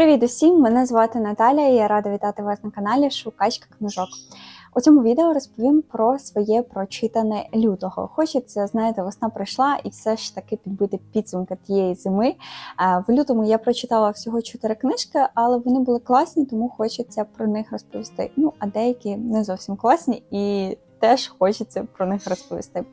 Привіт усім! Мене звати Наталя і я рада вітати вас на каналі Шукачка книжок. У цьому відео розповім про своє прочитане лютого. Хочеться, знаєте, весна прийшла і все ж таки підбити підсумки тієї зими. Е, В лютому я прочитала всього чотири книжки, але вони були класні, тому хочеться про них розповісти. Ну, а деякі не зовсім класні і теж хочеться про них розповісти.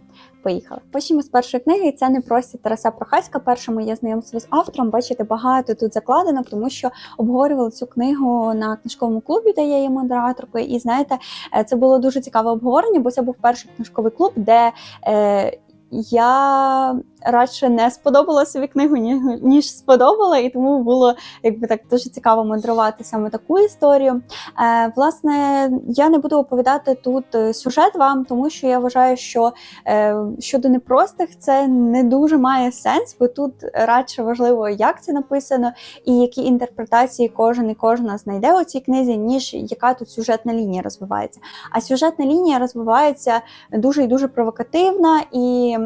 Поїхали. Почнемо з першої книги. Це не прості Тараса Прохаська. Перше моє знайомство з автором. Бачите, багато тут закладено, тому що обговорювали цю книгу на книжковому клубі, де я є модераторкою. І знаєте, е, це було дуже цікаве обговорення, бо це був перший книжковий клуб, де е, я радше не сподобала собі книгу, ні- ніж сподобала, і тому було якби так дуже цікаво мудрувати саме таку історію. Е, власне, я не буду оповідати тут е, сюжет вам, тому що я вважаю, що е, щодо непростих це не дуже має сенс, бо тут радше важливо, як це написано, і які інтерпретації кожен і кожна знайде у цій книзі, ніж яка тут сюжетна лінія розвивається. А сюжетна лінія розвивається дуже і дуже провокативна і.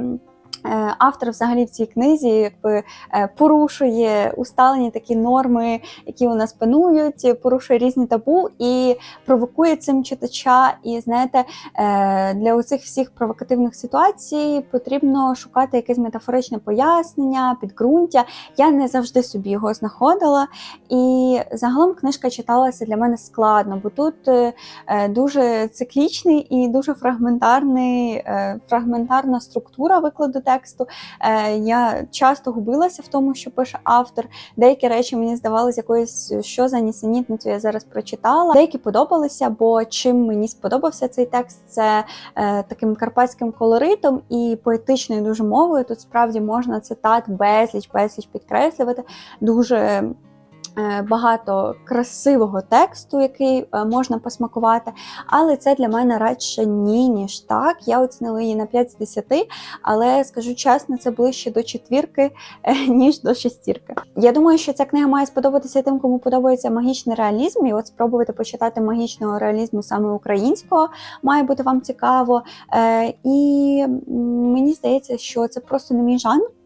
Е, Автор взагалі в цій книзі якби е, порушує усталені такі норми, які у нас панують, порушує різні табу і провокує цим читача. І знаєте, е, для усіх всіх провокативних ситуацій потрібно шукати якесь метафоричне пояснення, підґрунтя. Я не завжди собі його знаходила. І загалом книжка читалася для мене складно, бо тут дуже циклічний і дуже фрагментарний, фрагментарна структура викладу тексту. Е, Я часто губилася в тому, що пише автор. Деякі речі мені здавалися якоюсь, що за нісенітницю я зараз прочитала. Деякі подобалися, бо чим мені сподобався цей текст, це е, таким карпатським колоритом і поетичною дуже мовою. Тут справді можна цитат безліч, безліч підкреслювати. Дуже багато красивого тексту, який е, можна посмакувати, але це для мене радше ні, ніж так. Я оцінила її на 5 з 10, але скажу чесно, це ближче до четвірки, е, ніж до шестірки. Я думаю, що ця книга має сподобатися тим, кому подобається магічний реалізм. І от спробувати почитати магічного реалізму саме українського має бути вам цікаво. Е, І мені здається, що це просто не мій жанр.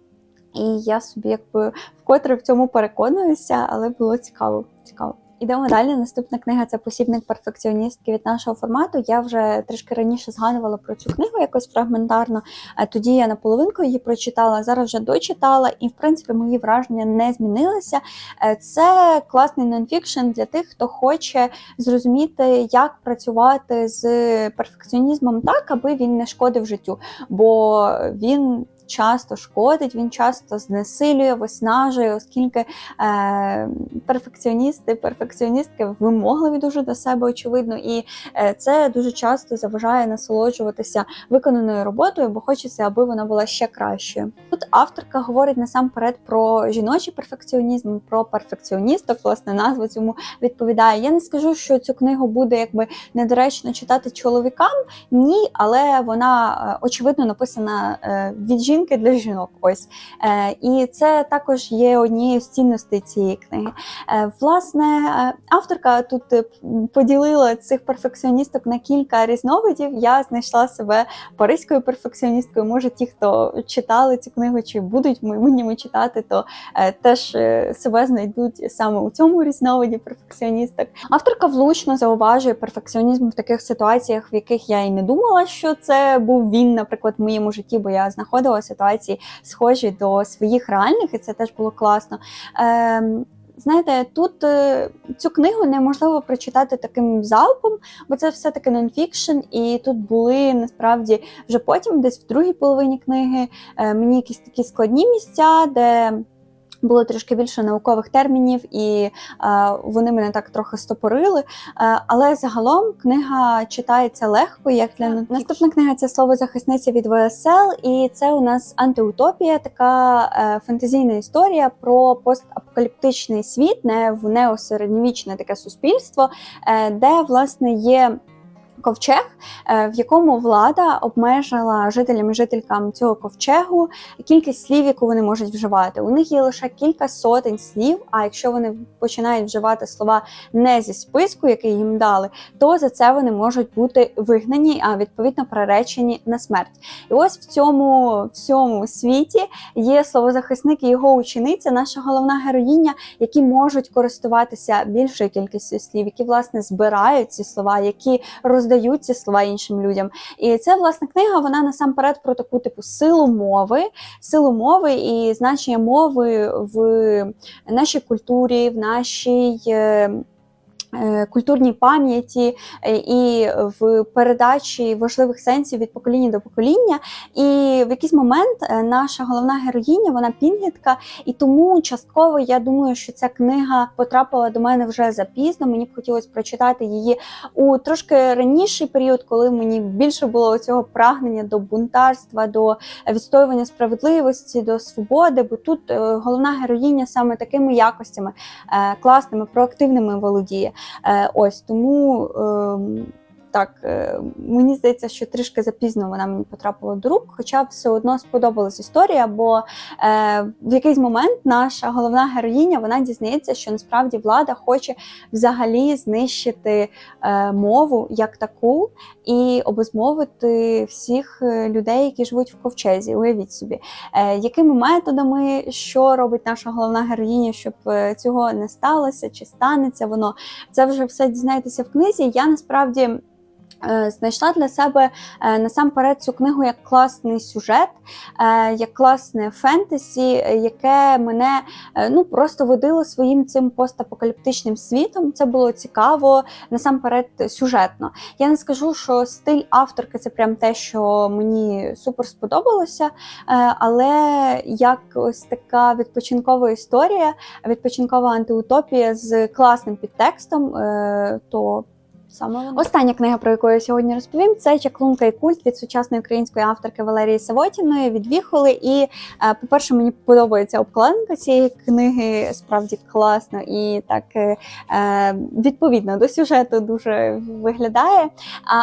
І я собі якби вкотре в цьому переконуюся, але було цікаво. цікаво. Ідемо далі. Наступна книга це посібник перфекціоністки від нашого формату. Я вже трішки раніше згадувала про цю книгу якось фрагментарно. Тоді я наполовинку її прочитала, зараз вже дочитала, і в принципі мої враження не змінилися. Е, Це класний нонфікшн для тих, хто хоче зрозуміти, як працювати з перфекціонізмом так, аби він не шкодив життю, бо він. Часто шкодить, він часто знесилює, виснажує, оскільки е, перфекціоністи, перфекціоністки вимогливі дуже до себе, очевидно, і е, це дуже часто заважає насолоджуватися виконаною роботою, бо хочеться, аби вона була ще кращою. Тут авторка говорить насамперед про жіночий перфекціонізм, про перфекціоністок, власне, назва цьому відповідає. Я не скажу, що цю книгу буде якби недоречно читати чоловікам, ні, але вона е, очевидно написана е, від жінки для жінок. Ось Е, і це також є однією з цінностей цієї книги. Е, Власне, е, авторка тут поділила цих перфекціоністок на кілька різновидів. Я знайшла себе паризькою перфекціоністкою. Може, ті, хто читали цю книгу чи будуть в майбутньому читати, то теж себе знайдуть саме у цьому різновиді перфекціоністок. Авторка влучно зауважує перфекціонізм в таких ситуаціях, в яких я і не думала, що це був він, наприклад, в моєму житті, бо я знаходила ситуації схожі до своїх реальних, і це теж було класно. Ем, Знаєте, тут е, цю книгу неможливо прочитати таким залпом, бо це все-таки нонфікшн, і тут були насправді вже потім, десь в другій половині книги, е, мені якісь такі складні місця, де було трішки більше наукових термінів, і е, вони мене так трохи стопорили. Е, але загалом книга читається легко, як для. Наступна книга це слово захисниця від ВСЛ, і це у нас антиутопія, така е, фантазійна історія про постапокаліптичний світ, не в неосередньовічне таке суспільство, е, де власне є. Ковчег, е, в якому влада обмежила жителям і жителькам цього ковчегу кількість слів, яку вони можуть вживати. У них є лише кілька сотень слів. А якщо вони починають вживати слова не зі списку, який їм дали, то за це вони можуть бути вигнані, а відповідно приречені на смерть. І ось в цьому всьому світі є словозахисник і його учениця, наша головна героїня, які можуть користуватися більшою кількістю слів, які власне збирають ці слова, які роздають ці слова іншим людям. І це власне книга. Вона насамперед про таку типу силу мови, силу мови і значення мови в нашій культурі, в нашій. Е, Культурній пам'яті е, і в передачі важливих сенсів від покоління до покоління. І в якийсь момент е, наша головна героїня, вона підлітка, і тому частково я думаю, що ця книга потрапила до мене вже запізно. Мені б хотілося прочитати її у трошки раніший період, коли мені більше було цього прагнення до бунтарства, до відстоювання справедливості, до свободи. Бо тут головна героїня саме такими якостями класними, проактивними володіє. Е, Ось тому. Так, е, мені здається, що трішки запізно вона мені потрапила до рук, хоча все одно сподобалась історія, бо е, в якийсь момент наша головна героїня вона дізнається, що насправді влада хоче взагалі знищити е, мову як таку і обезмовити всіх е, людей, які живуть в ковчезі. Уявіть собі, е, якими методами, що робить наша головна героїня, щоб е, цього не сталося, чи станеться воно. Це вже все дізнаєтеся в книзі. Я насправді. Е, Знайшла для себе е, насамперед цю книгу як класний сюжет, е, як класне фентезі, е, яке мене ну просто водило своїм цим постапокаліптичним світом. Це було цікаво насамперед сюжетно. Я не скажу, що стиль авторки це прям те, що мені супер сподобалося. Але як ось така відпочинкова історія, відпочинкова антиутопія з класним підтекстом, то Саме остання книга, про яку я сьогодні розповім, це Чаклунка і культ від сучасної української авторки Валерії Савотіної від Віхоли. І, е, по-перше, мені подобається обкладинка цієї книги, справді класно і так е, е, відповідно до сюжету дуже виглядає.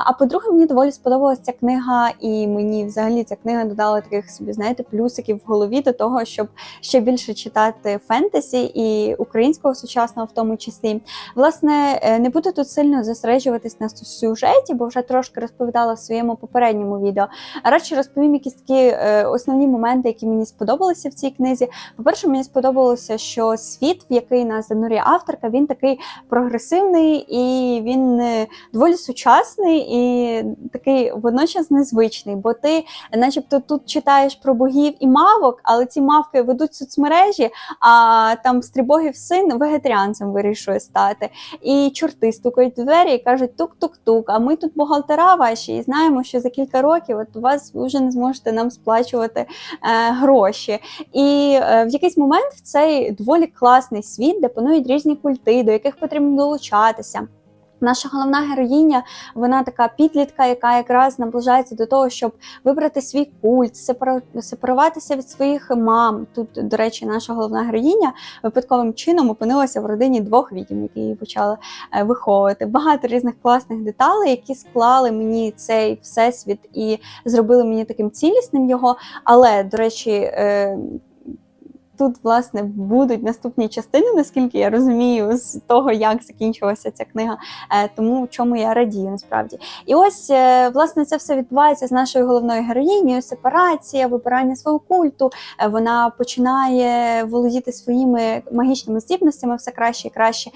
А, по-друге, мені доволі сподобалася ця книга, і мені взагалі ця книга додала таких собі, знаєте, плюсиків в голові до того, щоб ще більше читати фентезі і українського сучасного в тому числі. Власне, не буду тут сильно зосереджуватись на сюжеті, бо вже трошки розповідала в своєму попередньому відео. А радше розповім якісь такі е, основні моменти, які мені сподобалися в цій книзі. По-перше, мені сподобалося, що світ, в який нас занурює авторка, він такий прогресивний і він е, доволі сучасний і такий водночас незвичний. Бо ти, начебто, тут читаєш про богів і мавок, але ці мавки ведуть соцмережі, а там стрібогів син вегетаріанцем вирішує стати. І чорти стукають в двері і кажуть тук-тук-тук. А ми тут бухгалтера ваші, і знаємо, що за кілька років от вас ви вже не зможете нам сплачувати е, гроші. І е, в якийсь момент в цей доволі класний світ, де панують різні культи, до яких потрібно долучатися. Наша головна героїня, вона така підлітка, яка якраз наближається до того, щоб вибрати свій культ, сепаруватися від своїх мам. Тут, до речі, наша головна героїня випадковим чином опинилася в родині двох відьм, які її почали е, виховувати. Багато різних класних деталей, які склали мені цей всесвіт і зробили мені таким цілісним його. Але, до речі, е, тут власне будуть наступні частини, наскільки я розумію, з того, як закінчилася ця книга, е, тому чому я радію насправді. І ось е, власне це все відбувається з нашою головною героїнею. Сепарація, вибирання свого культу. Е, Вона починає володіти своїми магічними здібностями все краще і краще.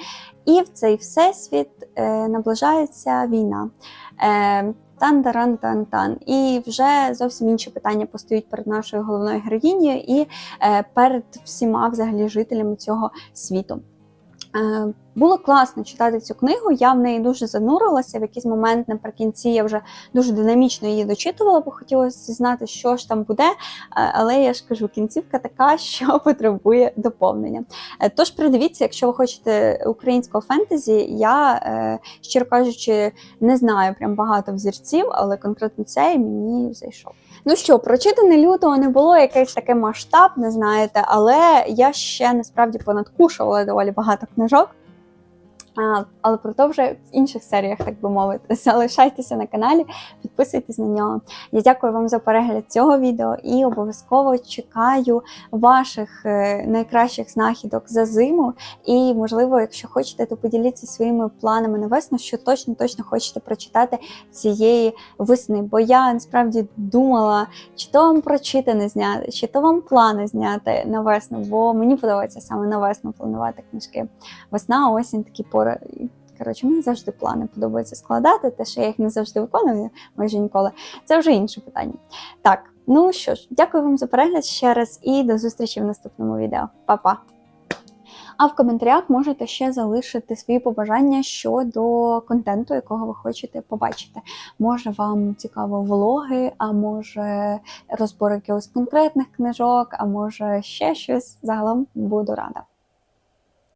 І в цей всесвіт наближається війна. Е, Тан-таран-тан-тан. І вже зовсім інші питання постають перед нашою головною героїнею і е, перед всіма взагалі жителями цього світу. Було класно читати цю книгу. Я в неї дуже занурилася. В якийсь момент наприкінці я вже дуже динамічно її дочитувала, бо хотілося знати, що ж там буде. Але я ж кажу, кінцівка така, що потребує доповнення. Е, Тож придивіться, якщо ви хочете українського фентезі, я, е, щиро кажучи, не знаю прям багато взірців, але конкретно цей мені зайшов. Ну що, прочитане лютого не було якесь таке масштабне, знаєте, але я ще насправді понадкушувала доволі багато книжок. Але про то вже в інших серіях, так би мовити. Залишайтеся на каналі, підписуйтесь на нього. Я дякую вам за перегляд цього відео і обов'язково чекаю ваших е, найкращих знахідок за зиму. І, можливо, якщо хочете, то поділіться своїми планами на весну, що точно точно хочете прочитати цієї весни. Бо я насправді думала, чи то вам прочитане зняти, чи то вам плани зняти на весну, бо мені подобається саме на весну планувати книжки. Весна, осінь, такі пори. І, Коротше, мені завжди плани подобається складати, те, що я їх не завжди виконую, майже ніколи. Це вже інше питання. Так, ну що ж, дякую вам за перегляд ще раз і до зустрічі в наступному відео. Па-па! А в коментарях можете ще залишити свої побажання щодо контенту, якого ви хочете побачити. Може вам цікаво влоги, а може розбор якихось конкретних книжок, а може ще щось. Загалом буду рада.